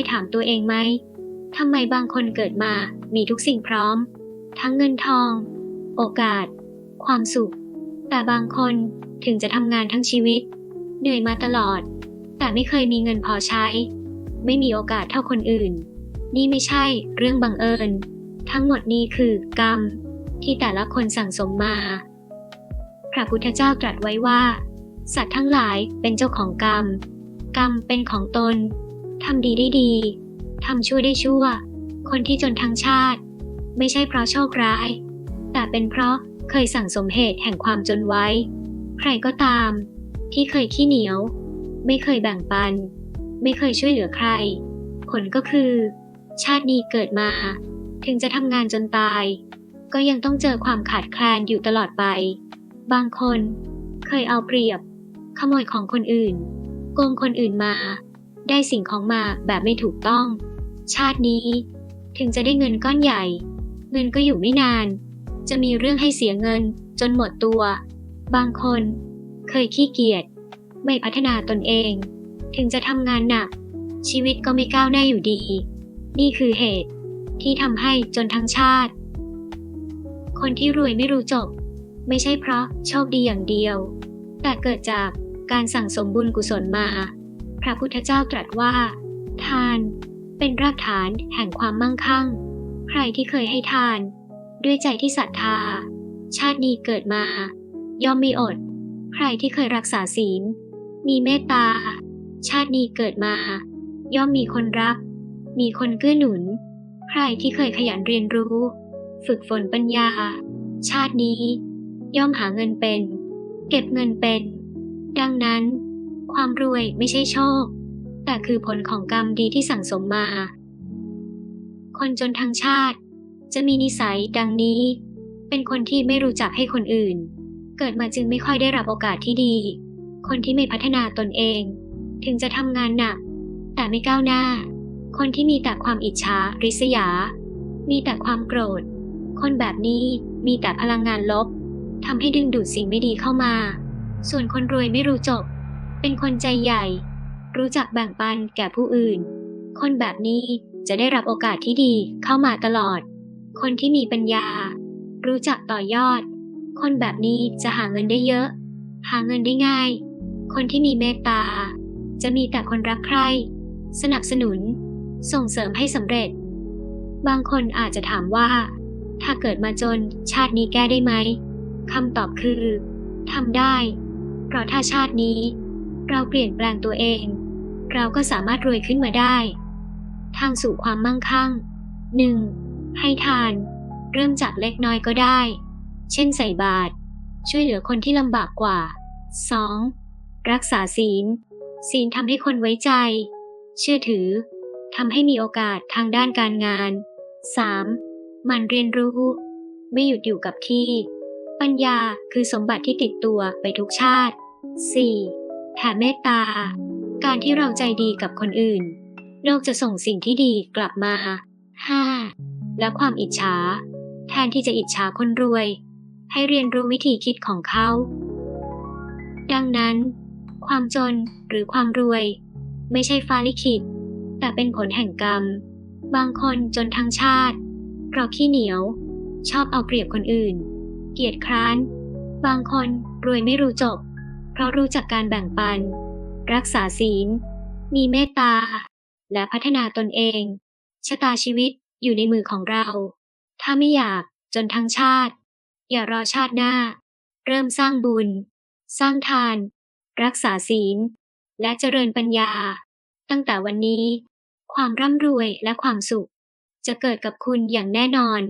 ยถามตัวเองไหมทำไมบางคนเกิดมามีทุกสิ่งพร้อม ทั้งเงินทอง โอกาส ความสุข แต่บางคนถึงจะทำงานทั้งชีวิต เหนื่อยมาตลอด แต่ไม่เคยมีเงินพอใช้ ไม่มีโอกาสเท่าคนอื่น นี่ไม่ใช่เรื่องบังเอิญ ทั้งหมดนี้คือกรรม ที่แต่ละคนสั่งสมมา พระพุทธเจ้าตรัสไว้ว่า สัตว์ทั้งหลายเป็นเจ้าของกรรม กรรมเป็นของตน ทำดีได้ดี ทำชั่วได้ชั่ว คนที่จนทั้งชาติ ไม่ใช่เพราะโชคร้าย แต่เป็นเพราะเคยสั่งสมเหตุแห่งความจนไว้ ใครก็ตาม ที่เคยขี้เหนียว ไม่เคยแบ่งปัน ไม่เคยช่วยเหลือใคร ผลก็คือ ชาตินี้เกิดมา ถึงจะทำงานจนตาย ก็ยังต้องเจอความขาดแคลนอยู่ตลอดไป บางคนเคยเอาเปรียบ ขโมยของคนอื่น โกงคนอื่นมา ได้สิ่งของมาแบบไม่ถูกต้อง ชาตินี้ ถึงจะได้เงินก้อนใหญ่ เงินก็อยู่ไม่นาน จะมีเรื่องให้เสียเงินจนหมดตัว บางคน เคยขี้เกียจไม่พัฒนาตนเอง ถึงจะทำงานหนัก ชีวิตก็ไม่ก้าวหน้าอยู่ดี นี่คือเหตุที่ทำให้จนทั้งชาติ คนที่รวยไม่รู้จบ ไม่ใช่เพราะโชคดีอย่างเดียว แต่เกิดจากการสั่งสมบุญกุศลมา ระพุทธเจ้าตรัสว่า ทานเป็นรากฐานแห่งความมั่งคั่ง ใครที่เคยให้ทาน ด้วยใจที่ศรัทธา ชาตินี้เกิดมา ย่อมมีอด ใครที่เคยรักษาศีล มีเมตตา ชาตินี้เกิดมา ย่อมมีคนรัก มีคนเกื้อหนุน ใครที่เคยขยันเรียนรู้ ฝึกฝนปัญญา ชาตินี้ ย่อมหาเงินเป็น เก็บเงินเป็น ดังนั้น ความรวยไม่ใช่โชค แต่คือผลของกรรมดีที่สั่งสมมา คนจนทั้งชาติ จะมีนิสัยดังนี้ เป็นคนที่ไม่รู้จักให้คนอื่น เกิดมาจึงไม่ค่อยได้รับโอกาสที่ดี คนที่ไม่พัฒนาตนเอง ถึงจะทำงานหนัก แต่ไม่ก้าวหน้า คนที่มีแต่ความอิจฉาริษยา มีแต่ความโกรธ คนแบบนี้มีแต่พลังงานลบทำให้ดึงดูดสิ่งไม่ดีเข้ามา ส่วนคนรวยไม่รู้จบ เป็นคนใจใหญ่ รู้จักแบ่งปันแก่ผู้อื่น คนแบบนี้จะได้รับโอกาสที่ดีเข้ามาตลอด คนที่มีปัญญา รู้จักต่อยอด คนแบบนี้จะหาเงินได้เยอะ หาเงินได้ง่าย คนที่มีเมตตา จะมีแต่คนรักใคร่สนับสนุน ส่งเสริมให้สำเร็จ บางคนอาจจะถามว่า ถ้าเกิดมาจนชาตินี้แก้ได้ไหมคำตอบคือทำได้ เพราะถ้าชาตินี้ เราเปลี่ยนแปลงตัวเอง เราก็สามารถรวยขึ้นมาได้ ทางสู่ความมั่งคั่ง 1. ให้ทาน เริ่มจากเล็กน้อยก็ได้ เช่นใส่บาตร ช่วยเหลือคนที่ลำบากกว่า 2. รักษาศีล ศีลทำให้คนไว้ใจ เชื่อถือ ทำให้มีโอกาสทางด้านการงาน 3. มันเรียนรู้ ไม่หยุดอยู่กับที่ ปัญญาคือสมบัติที่ติดตัวไปทุกชาติ 4. แผ่เมตตา การที่เราใจดีกับคนอื่น โลกจะส่งสิ่งที่ดีกลับมา 5. และความอิจฉา แทนที่จะอิจฉาคนรวย ให้เรียนรู้วิธีคิดของเขา ดังนั้น ความจนหรือความรวย ไม่ใช่ฟ้าลิขิต แต่เป็นผลแห่งกรรม บางคนจนทั้งชาติ เพราะขี้เหนียว ชอบเอาเปรียบคนอื่น เกียจคร้าน บางคนรวยไม่รู้จบ เพราะรู้จักการแบ่งปัน รักษาศีล มีเมตตา และพัฒนาตนเอง ชะตาชีวิตอยู่ในมือของเรา ถ้าไม่อยากจนทั้งชาติ อย่ารอชาติหน้า เริ่มสร้างบุญ สร้างทาน รักษาศีล และเจริญปัญญา ตั้งแต่วันนี้ ความร่ำรวยและความสุข จะเกิดกับคุณอย่างแน่นอน